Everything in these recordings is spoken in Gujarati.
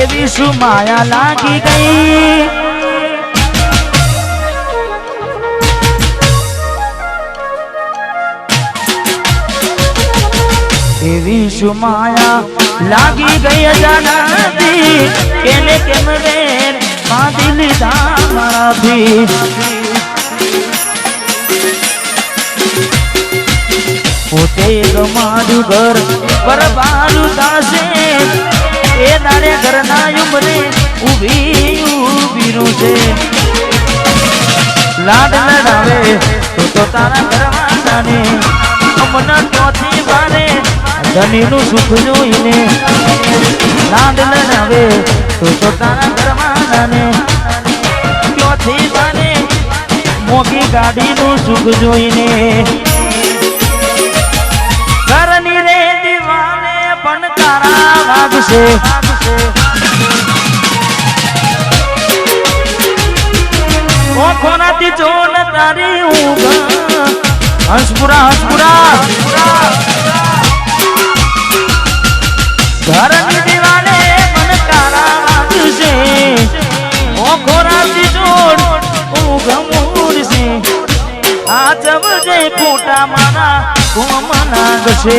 એવી શું માયા લાગી ગઈ? એવી શું માયા લાગી ગઈ અજાનાથી? કેને કેમ રે બાંધી લીધા મારાથી? પોતે ગમાડ્યું ઘર બરબારું દાસે એ દાડે ઘરના યુમરે ઊભી ઊભીનું છે. લાડ લડાવે તો તો તારા ઘરવાળાને અમના ચોથી વારે ધનીનું સુખ જોઈને. લાડ લડાવે તો તો તારા ઘરવાળાને ચોથી વારે મોગી ગાડીનું સુખ જોઈને. તારા વાગશે ઓખોનાથી જોન તારી ઘરની દીવાને પણ તારા વાગશે ઓખોનાથી જોન ઊંઘ મૂડશે આ જબ જે ખોટા મારા કોમ નાગશે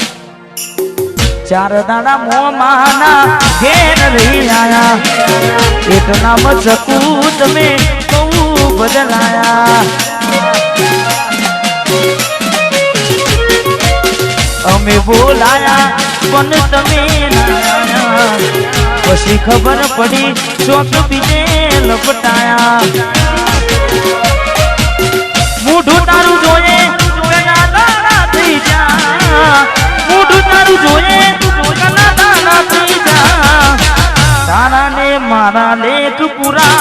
ચાર દાડા મો માના ઘેર રહી આયા. એક નામ ચકુ તમે બહુ બદલાયા. અમે બોલાયા, પણ તમે પછી ખબર પડી, ચોક બીજે લપટાયા. મોઢું તારું જોઈએ મોઢું તારું જોયે મારા લેખ પૂરા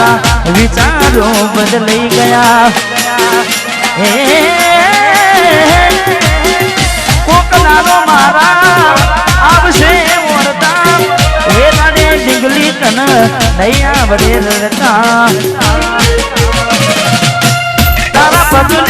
તારા વિચારો બદલાઈ ગયા હે કોક નાનો મારા આવશે ઓરતા હે રાડે ડીંગલી કન નહીં આવડે રડતા તારા પગલે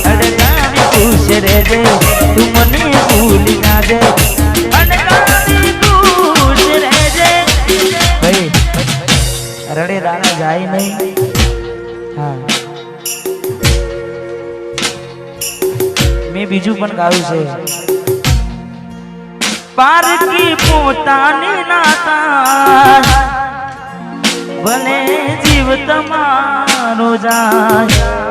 રહેજે તું મને ભૂલી ના દે. ભાઈ રડે દાણા જાય નહીં. હા. મેં બીજું પણ ગાયું છે. પારકી પોતાની નાતા. ભલે જીવ તમારો જાય.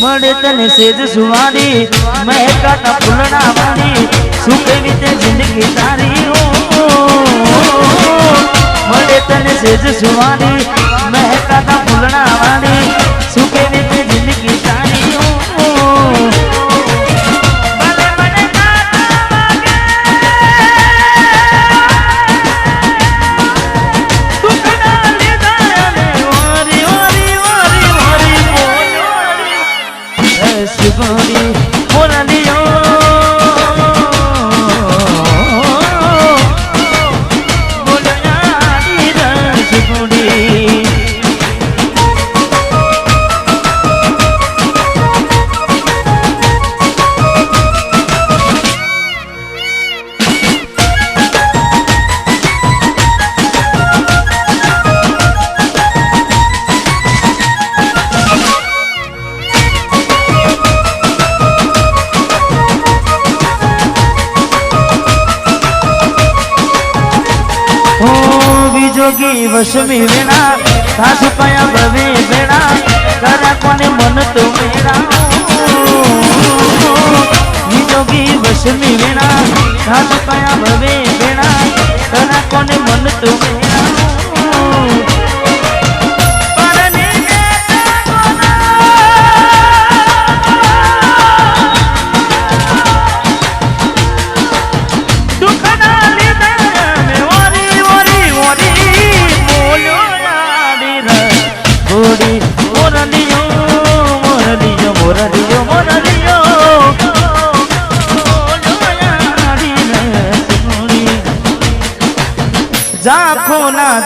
મળે તને સેજ સુવારી મહેકાતા ફૂલડા વાળી શું કેવી જિંદગી તારી મળે તને સેજ સુવારી મહેકાતા ફૂલડા વાળી ઓ વિજોગી વસમી વેણા સાસુ કયા ભવે વેણા કરા કોને મન તો મેરા વિજોગી વસમી વેણા સાસુ કયા ભવે વેણા કરા કોને મન તો મેરા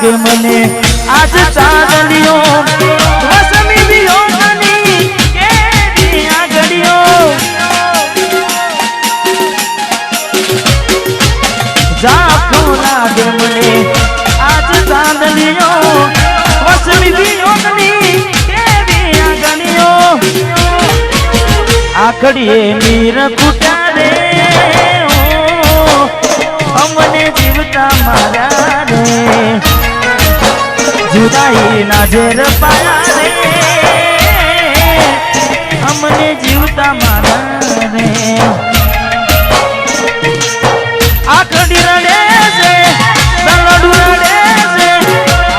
લાગે મને? આજ ચાંદલિયો વસમી વિયોગની કેવી આગળિયો ઝાંખો લાગે મને? આખડીએ મીર કુટા રે ઓ, અમને જીવતા મારા રે. જુદાઈ ના ઝેર પાયા રે. અમને જીવતા મારા રે. આખડી રડે છે, દલડું રડે છે,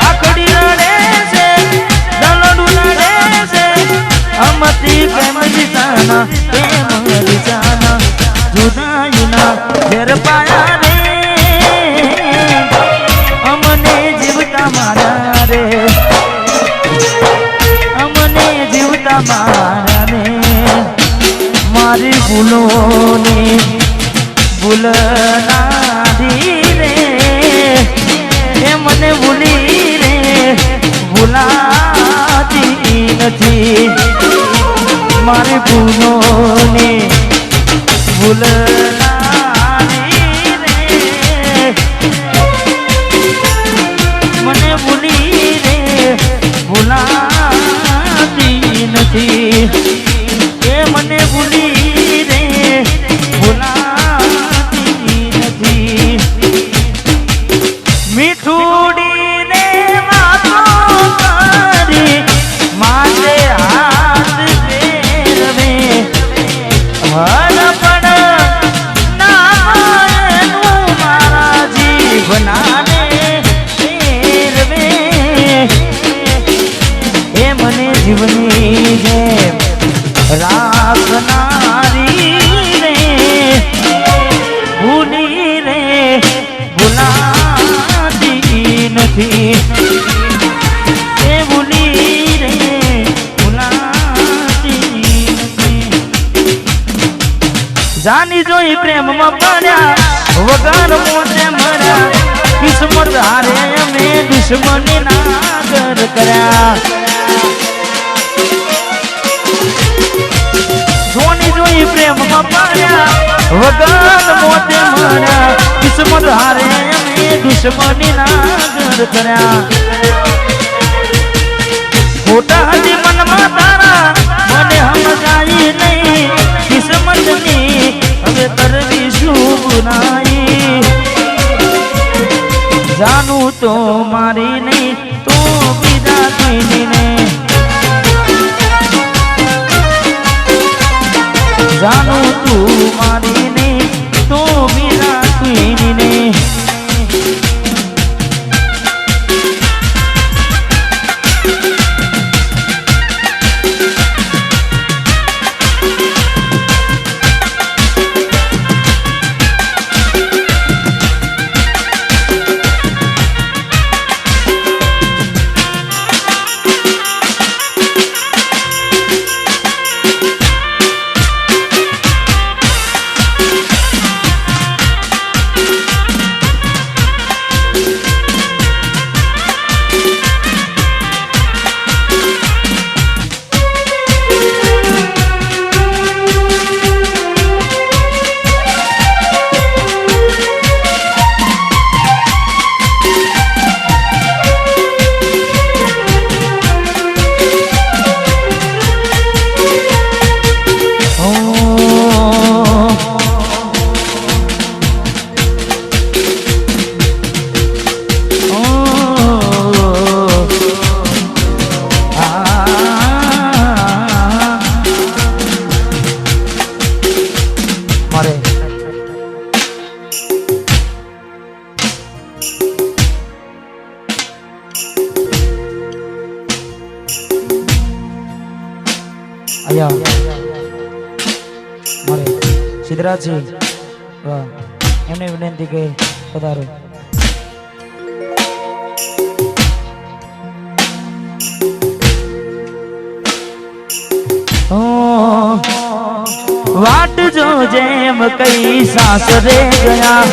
આખડી જાની જોઈ પ્રેમમાં પડ્યા વગર મોતે મર્યા કિસ્મત હારે અમે દુશ્મની નાગર કર્યા જોની જોઈ પ્રેમમાં પડ્યા વગર મોતે મર્યા કિસ્મત હારે અમે દુશ્મની નાગર કર્યા ખોટા હજી મનમાં તારા મને સમજાય નહીં કિસ્મતની હવે કરવી શું બુરાઈ જાનું તો મારી નહીં, તો બીજા કોઈની નહીં. જાનું તું મારી અહીંયા મારે સિદ્ધરાજજી એમને વિનંતી કે પધારો. વાટ જો જેમ કઈ સાસરે ગયા.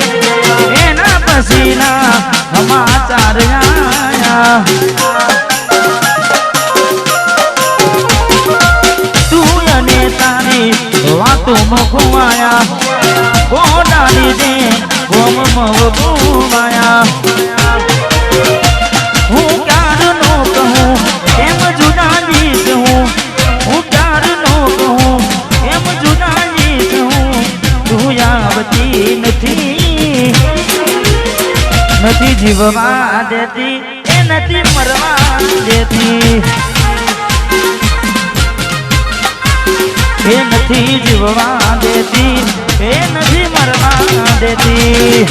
તું આવતી નથી. નથી જીવવા દેતી, એ નથી મરવા દેતી. એ નથી જીવવા દેતી, એ નથી મરવા દેતી.